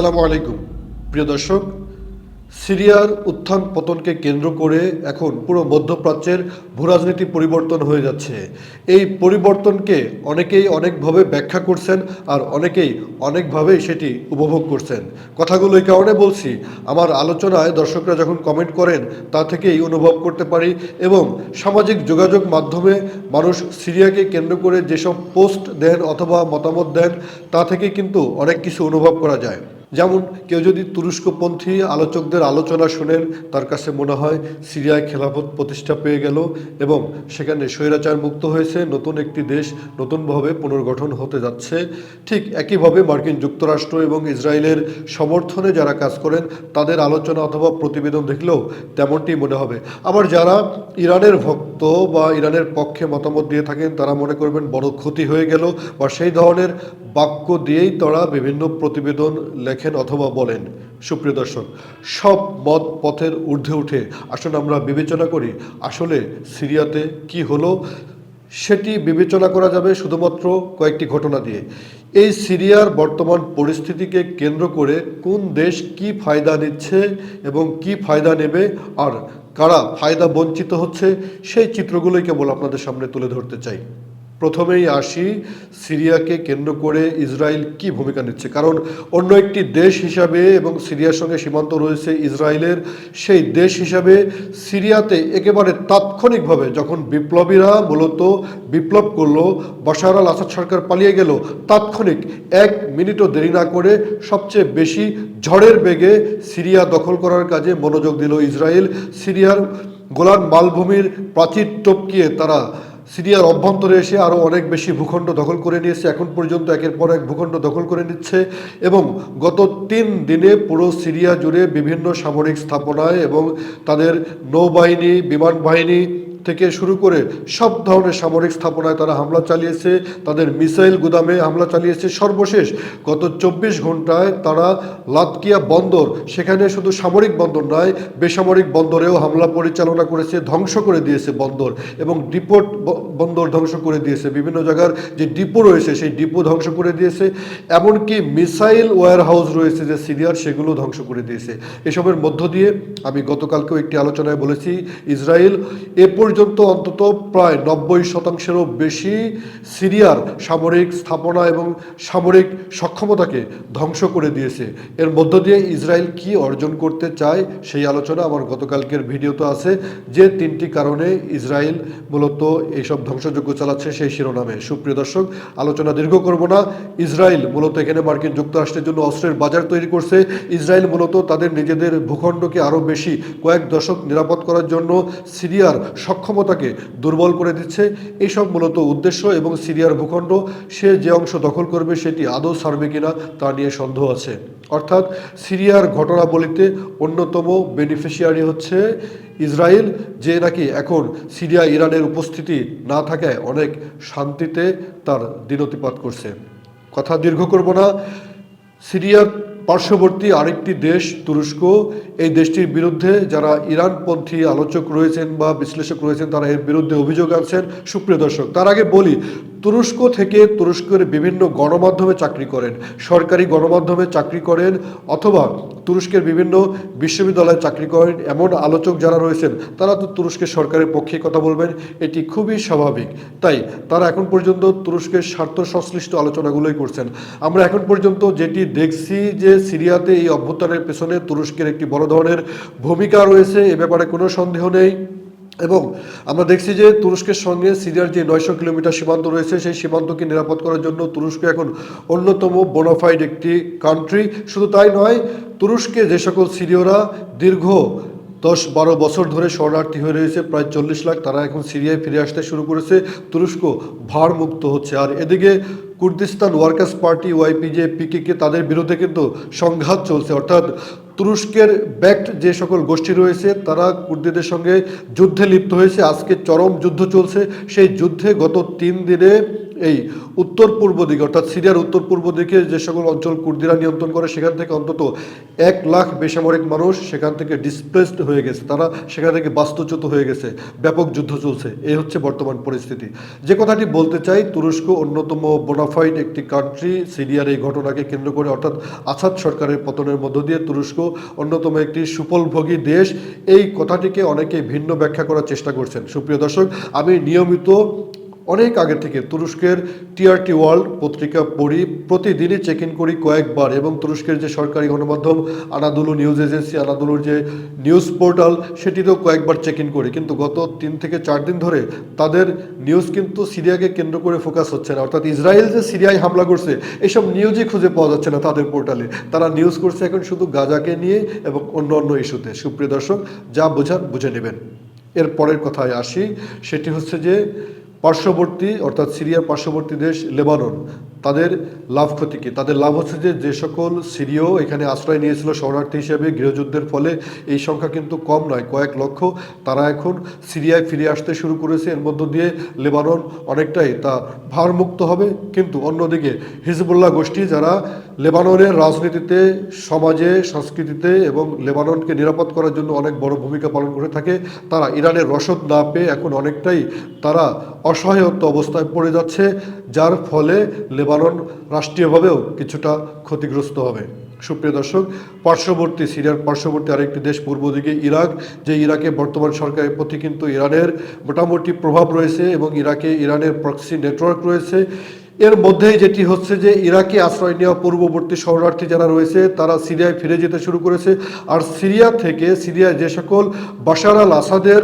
আসসালামু আলাইকুম। প্রিয় দর্শক, সিরিয়ার উত্থান পতনকে কেন্দ্র করে এখন পুরো মধ্যপ্রাচ্যের ভূরাজনীতি পরিবর্তন হয়ে যাচ্ছে। এই পরিবর্তনকে অনেকেই অনেকভাবে ব্যাখ্যা করছেন আর অনেকেই অনেকভাবেই সেটি উপভোগ করছেন। কথাগুলো এই কারণে বলছি, আমার আলোচনায় দর্শকরা যখন কমেন্ট করেন, তা থেকেই অনুভব করতে পারি এবং সামাজিক যোগাযোগ মাধ্যমে মানুষ সিরিয়াকে কেন্দ্র করে যেসব পোস্ট দেন অথবা মতামত দেন, তা থেকে কিন্তু অনেক কিছু অনুভব করা যায়। যেমন কেউ যদি তুরস্কপন্থী আলোচকদের আলোচনা শুনেন, তার কাছে মনে হয় সিরিয়ায় খেলাফত প্রতিষ্ঠা পেয়ে গেল এবং সেখানে স্বৈরাচার মুক্ত হয়েছে, নতুন একটি দেশ নতুনভাবে পুনর্গঠন হতে যাচ্ছে। ঠিক একইভাবে মার্কিন যুক্তরাষ্ট্র এবং ইসরায়েলের সমর্থনে যারা কাজ করেন, তাদের আলোচনা অথবা প্রতিবেদন দেখলেও তেমনটি মনে হবে। আবার যারা ইরানের ভক্ত বা ইরানের পক্ষে মতামত দিয়ে থাকেন, তারা মনে করবেন বড় ক্ষতি হয়ে গেল বা সেই ধরনের বাক্য দিয়েই তারা বিভিন্ন প্রতিবেদন লেখেন অথবা বলেন। সুপ্রিয় দর্শক, সব মত পথের ঊর্ধ্বে উঠে আসলে আমরা বিবেচনা করি, আসলে সিরিয়াতে কি হলো? সেটি বিবেচনা করা যাবে শুধুমাত্র কয়েকটি ঘটনা দিয়ে। এই সিরিয়ার বর্তমান পরিস্থিতিকে কেন্দ্র করে কোন দেশ কি ফায়দা নিচ্ছে এবং কি ফায়দা নেবে আর কারা ফায়দা বঞ্চিত হচ্ছে, সেই চিত্রগুলোই কেবল আপনাদের সামনে তুলে ধরতে চাই। প্রথমেই আসি সিরিয়াকে কেন্দ্র করে ইসরায়েল কি ভূমিকা নিচ্ছে। কারণ অন্য একটি দেশ হিসাবে এবং সিরিয়ার সঙ্গে সীমান্ত রয়েছে ইসরায়েলের, সেই দেশ হিসাবে সিরিয়াতে একেবারে তাৎক্ষণিকভাবে যখন বিপ্লবীরা মূলত বিপ্লব করল, বাশার আল আসাদ সরকার পালিয়ে গেল, তাৎক্ষণিক এক মিনিটও দেরি না করে সবচেয়ে বেশি ঝড়ের বেগে সিরিয়া দখল করার কাজে মনোযোগ দিল ইসরায়েল। সিরিয়ার গোলান মালভূমির প্রাচীর টপকিয়ে তারা সিরিয়ার অভ্যন্তরে এসে আরও অনেক বেশি ভূখণ্ড দখল করে নিয়েছে। এখন পর্যন্ত একের পর এক ভূখণ্ড দখল করে নিচ্ছে এবং গত তিন দিনে পুরো সিরিয়া জুড়ে বিভিন্ন সামরিক স্থাপনায় এবং তাদের নৌবাহিনী বিমান বাহিনী থেকে শুরু করে সব ধরনের সামরিক স্থাপনায় তারা হামলা চালিয়েছে, তাদের মিসাইল গুদামে হামলা চালিয়েছে। সর্বশেষ গত চব্বিশ ঘন্টায় তারা লাতকিয়া বন্দর, সেখানে শুধু সামরিক বন্দর নয়, বেসামরিক বন্দরেও হামলা পরিচালনা করেছে, ধ্বংস করে দিয়েছে বন্দর এবং ডিপোট বন্দর ধ্বংস করে দিয়েছে। বিভিন্ন জায়গার যে ডিপো রয়েছে, সেই ডিপো ধ্বংস করে দিয়েছে। এমনকি মিসাইল ওয়্যার হাউস রয়েছে যে সিরিয়ার, সেগুলো ধ্বংস করে দিয়েছে। এসবের মধ্য দিয়ে আমি গতকালকেও একটি আলোচনায় বলেছি, ইসরায়েল এ পর্যন্ত অন্তত প্রায় নব্বই শতাংশেরও বেশি সিরিয়ার সামরিক স্থাপনা এবং সামরিক সক্ষমতাকে ধ্বংস করে দিয়েছে। এর মধ্য দিয়ে ইসরায়েল কি অর্জন করতে চায় সেই আলোচনা আমার গতকালকের ভিডিওতে আছে, যে তিনটি কারণে ইসরায়েল মূলত এইসব ধ্বংসযজ্ঞ চালাচ্ছে সেই শিরোনামে। সুপ্রিয় দর্শক, আলোচনা দীর্ঘ করব না। ইসরায়েল মূলত এখানে মার্কিন যুক্তরাষ্ট্রের জন্য অস্ত্রের বাজার তৈরি করছে। ইসরায়েল মূলত তাদের নিজেদের ভূখণ্ডকে আরও বেশি কয়েক দশক নিরাপদ করার জন্য সিরিয়ার সক্ষমতাকে দুর্বল করে দিচ্ছে। এইসব মূলত উদ্দেশ্য এবং সিরিয়ার ভূখণ্ড, সে যে অংশ দখল করবে সেটি আদৌ ছাড়বে কিনা তা নিয়ে সন্দেহ আছে। অর্থাৎ সিরিয়ার ঘটনাবলিতে অন্যতম বেনিফিশিয়ারি হচ্ছে ইসরায়েল, যে নাকি এখন সিরিয়া ইরানের উপস্থিতি না থাকায় অনেক শান্তিতে তার দিনতিপাত করছে। কথা দীর্ঘ করব না। সিরিয়ার পার্শ্ববর্তী আরেকটি দেশ, তুরস্ক। এই দেশটির বিরুদ্ধে যারা ইরানপন্থী আলোচক রয়েছেন বা বিশ্লেষক রয়েছেন, তারা এর বিরুদ্ধে অভিযোগ আনছেন। সুপ্রিয় দর্শক, তার আগে বলি তুরস্ক থেকে তুরস্কের বিভিন্ন গণমাধ্যমে চাকরি করেন। সরকারি গণমাধ্যমে চাকরি করেন অথবা তুরস্কের বিভিন্ন বিশ্ববিদ্যালয়ে চাকরি করেন। এমন আলোচক যারা রয়েছেন, তারা তো তুরস্কের সরকারের পক্ষে কথা বলবেন। এটি খুবই স্বাভাবিক। তাই তারা এখন পর্যন্ত তুরস্কের স্বার্থ সংশ্লিষ্ট আলোচনাগুলোই করছেন। আমরা এখন পর্যন্ত যেটি দেখছি যে সিরিয়াতে এই অভ্যুত্থানের পেছনে তুরস্কের একটি বড় ধরনের ভূমিকা রয়েছে, এ ব্যাপারে কোনো সন্দেহ নেই। এবং আমরা দেখছি যে তুরস্কের সঙ্গে সিরিয়ার যে নয়শো কিলোমিটার সীমান্ত রয়েছে, সেই সীমান্তকে নিরাপদ করার জন্য তুরস্ক এখন অন্যতম বোনাফাইড একটি কান্ট্রি শুধু তাই নয়, তুরস্কে যে সকল সিরিয়রা দীর্ঘ দশ বারো বছর ধরে শরণার্থী হয়ে রয়েছে, প্রায় চল্লিশ লাখ, তারা এখন সিরিয়ায় ফিরে আসতে শুরু করেছে। তুরস্ক ভারমুক্ত হচ্ছে। আর এদিকে Kurdistan workers party, YPJ, PKK, তাদের বিরুদ্ধে কিন্তু সংঘাত চলছে। অর্থাৎ তুরস্কের ব্যাক্ট যে সকল গোষ্ঠী রয়েছে, তারা কুর্দিদের সঙ্গে যুদ্ধে লিপ্ত হয়েছে। আজকে চরম যুদ্ধ চলছে। সেই যুদ্ধে গত তিন দিনে এই উত্তর পূর্ব দিকে, অর্থাৎ সিরিয়ার উত্তর পূর্ব দিকে যে সকল অঞ্চল কুর্দিরা নিয়ন্ত্রণ করে, সেখান থেকে অন্তত এক লাখ বেসামরিক মানুষ সেখান থেকে ডিসপ্লেসড হয়ে গেছে। তারা সেখান থেকে বাস্তুচ্যুত হয়ে গেছে। ব্যাপক যুদ্ধ চলছে। এই হচ্ছে বর্তমান পরিস্থিতি। যে কথাটি বলতে চাই, তুরস্ক অন্যতম বোনাফাইড একটি কান্ট্রি সিরিয়ার এই ঘটনাকে কেন্দ্র করে, অর্থাৎ আসাদ সরকারের পতনের মধ্য দিয়ে তুরস্ক অন্যতম একটি সুফলভোগী দেশ। এই কথাটিকে অনেকে ভিন্ন ব্যাখ্যা করার চেষ্টা করছেন। সুপ্রিয় দর্শক, আমি নিয়মিত অনেক আগে থেকে তুরস্কের টিআরটি ওয়ার্ল্ড পত্রিকা পড়ি, প্রতিদিনই চেক ইন করি কয়েকবার এবং তুরস্কের যে সরকারি গণমাধ্যম আনাদুলু নিউজ এজেন্সি, আনাদুলুর যে নিউজ পোর্টাল, সেটিতেও কয়েকবার চেক ইন করি। কিন্তু গত তিন থেকে চার দিন ধরে তাদের নিউজ কিন্তু সিরিয়াকে কেন্দ্র করে ফোকাস হচ্ছে না। অর্থাৎ ইসরায়েল যে সিরিয়ায় হামলা করছে, এসব নিউজই খুঁজে পাওয়া যাচ্ছে না তাদের পোর্টালে। তারা নিউজ করছে এখন শুধু গাজাকে নিয়ে এবং অন্য অন্য ইস্যুতে। সুপ্রিয় দর্শক, যা বোঝার বুঝে নেবেন। এর পরের কথায় আসি, সেটি হচ্ছে যে পার্শ্ববর্তী অর্থাৎ সিরিয়ার পার্শ্ববর্তী দেশ লেবানন। তাদের লাভ ক্ষতি কি? তাদের লাভ হচ্ছে যে যে সকল সিরিয় এখানে আশ্রয় নিয়েছিল শরণার্থী হিসেবে গৃহযুদ্ধের ফলে, এই সংখ্যা কিন্তু কম নয়, কয়েক লক্ষ। তারা এখন সিরিয়ায় ফিরে আসতে শুরু করেছে। এর মধ্য দিয়ে লেবানন অনেকটাই তা ভারমুক্ত হবে। কিন্তু অন্যদিকে হিজবুল্লাহ গোষ্ঠী, যারা লেবাননের রাজনীতিতে, সমাজে, সংস্কৃতিতে এবং লেবাননকে নিরাপদ করার জন্য অনেক বড় ভূমিকা পালন করে থাকে, তারা ইরানের রসদ না পেয়ে এখন অনেকটাই তারা অসহায়ত্ব অবস্থায় পড়ে যাচ্ছে, যার ফলে রাষ্ট্রীয়ভাবেও কিছুটা ক্ষতিগ্রস্ত হবে। সুপ্রিয় দর্শক, পার্শ্ববর্তী সিরিয়ার পার্শ্ববর্তী আরেকটি দেশ পূর্ব দিকে ইরাক, যে ইরাকে বর্তমান সরকারের প্রতি কিন্তু ইরানের মোটামুটি প্রভাব রয়েছে এবং ইরাকে ইরানের প্রক্সি নেটওয়ার্ক রয়েছে। এর মধ্যেই যেটি হচ্ছে যে ইরাকে আশ্রয় নেওয়া পূর্ববর্তী শরণার্থী যারা রয়েছে, তারা সিরিয়ায় ফিরে যেতে শুরু করেছে। আর সিরিয়া থেকে সিরিয়ায় যে সকল বাশার আল আসাদের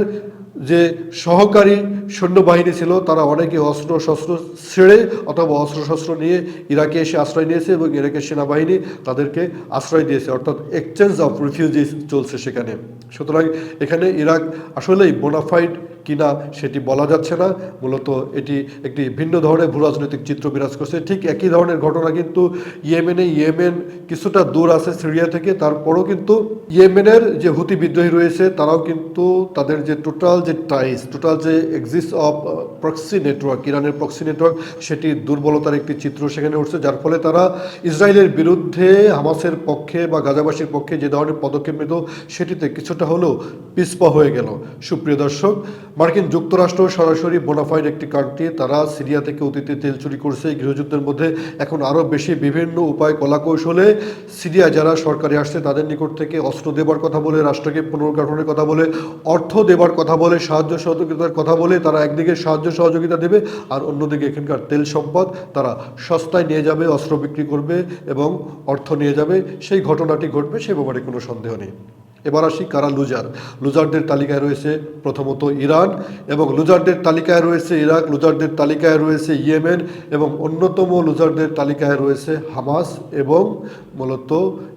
যে সহকারী সৈন্যবাহিনী ছিল, তারা অনেকে অস্ত্র শস্ত্র ছেড়ে অথবা অস্ত্র শস্ত্র নিয়ে ইরাকে এসে আশ্রয় নিয়েছে এবং ইরাকের সেনাবাহিনী তাদেরকে আশ্রয় দিয়েছে, অর্থাৎ এক্সচেঞ্জ অফ রিফিউজিস চলছে সেখানে। সুতরাং এখানে ইরাক আসলেই বোনাফাইড কিনা সেটি বলা যাচ্ছে না। মূলত এটি একটি ভিন্ন ধরনের ভূরাজনৈতিক চিত্র বিরাজ করছে। ঠিক একই ধরনের ঘটনা কিন্তু ইয়েমেনে, ইয়েমেন কিছুটা দূর আছে সিরিয়া থেকে, তারপরও কিন্তু ইয়েমেনের যে হুতি বিদ্রোহী রয়েছে, তারাও কিন্তু তাদের যে টোটাল যে টাইস টোটাল যে এক্সিস্ট অফ প্রক্সি নেটওয়ার্ক, ইরানের প্রক্সি নেটওয়ার্ক, সেটি দুর্বলতার একটি চিত্র সেখানে উঠছে, যার ফলে তারা ইসরায়েলের বিরুদ্ধে হামাসের পক্ষে বা গাজাবাসীর পক্ষে যে ধরনের পদক্ষেপ নিত, সেটিতে কিছুটা হলেও পিছপা হয়ে গেল। সুপ্রিয় দর্শক, মার্কিন যুক্তরাষ্ট্র সরাসরি বোনাফাইড একটি কান্ট্রি, তারা সিরিয়া থেকে অতীতে তেল চুরি করছে, গৃহযুদ্ধের মধ্যে এখন আরও বেশি বিভিন্ন উপায়, কলাকৌশলে সিরিয়া যারা সরকারে আসছে, তাদের নিকট থেকে অস্ত্র দেবার কথা বলে, রাষ্ট্রকে পুনর্গঠনের কথা বলে, অর্থ দেবার কথা বলে, সাহায্য সহযোগিতার কথা বলে তারা একদিকে সাহায্য সহযোগিতা দেবে আর অন্যদিকে এখানকার তেল সম্পদ তারা সস্তায় নিয়ে যাবে, অস্ত্র বিক্রি করবে এবং অর্থ নিয়ে যাবে। সেই ঘটনাটি ঘটবে, সে ব্যাপারে কোনো সন্দেহ নেই। এবার আসি কারা লুজার। লুজারদের তালিকায় রয়েছে প্রথমত ইরান এবং লুজারদের তালিকায় রয়েছে ইরাক, লুজারদের তালিকায় রয়েছে ইয়েমেন এবং অন্যতম লুজারদের তালিকায় রয়েছে হামাস এবং মূলত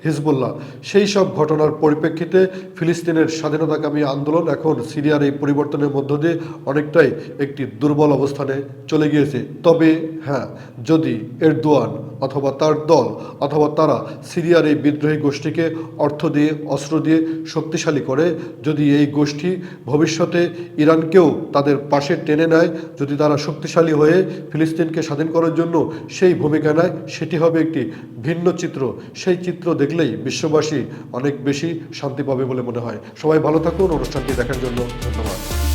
হিজবুল্লাহ। সেই সব ঘটনার পরিপ্রেক্ষিতে ফিলিস্তিনের স্বাধীনতাকামী আন্দোলন এখন সিরিয়ার এই পরিবর্তনের মধ্য দিয়ে অনেকটাই একটি দুর্বল অবস্থানে চলে গিয়েছে। তবে হ্যাঁ যদি এরদোয়ান অথবা তার দল অথবা তারা সিরিয়ার এই বিদ্রোহী গোষ্ঠীকে অর্থ দিয়ে, অস্ত্র দিয়ে শক্তিশালী করে, যদি এই গোষ্ঠী ভবিষ্যতে ইরানকেও তাদের পাশে টেনে নেয়, যদি তারা শক্তিশালী হয়ে ফিলিস্তিনকে স্বাধীন করার জন্য সেই ভূমিকা নেয়, সেটি হবে একটি ভিন্ন চিত্র। সেই চিত্র দেখলেই বিশ্ববাসী অনেক বেশি শান্তি পাবে বলে মনে হয়। সবাই ভালো থাকুন, অনুষ্ঠানটি দেখার জন্য ধন্যবাদ।